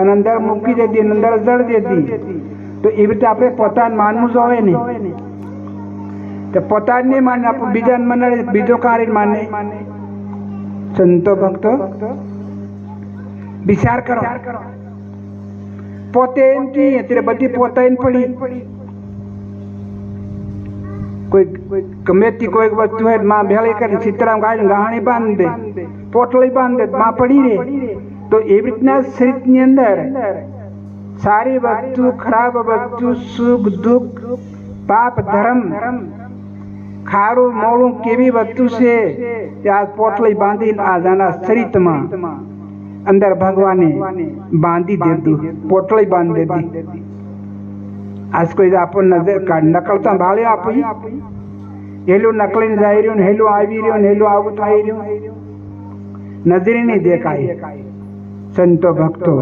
અને અંદર મૂકી દેતી અને અંદર જળ દેતી તો એવી રીતે આપણે પોતાને માનવું જ હોય ને તો પોતાને નહીં માને આપણે બીજાને મને બીજો કાંઈ માને સંતો ભક્તો વિચાર કરો પોતે એમ કહીએ ત્યારે બધી પોતાને પડી કોઈ ગમે તે કોઈક વસ્તુ હોય માં ભેળી કરીને સીતરામ ગાડી ગાણી બાંધી દે પોટલી બાંધી દે માં પડી રે તો એ વીતના શરીત ની અંદર સારી બબ્ધુ ખરાબ બબ્ધુ સુખ દુખ પાપ ધર્મ ખારો મોલુ કેવી બબ્ધુ છે તે આ પોટલી બાંધી આ જાના શરીતમાં અંદર ભગવાન એ બાંધી દેતું પોટલી બાંધી દેદી આજ કોઈ આપણ ને કાંડા કળતા બાળીયા આપી હેલો નકલીન જઈ રયો ને હેલો આવી રયો ને હેલો આઉ થાઈ રયો નઝરી ને દેખાય Santo to Bacto.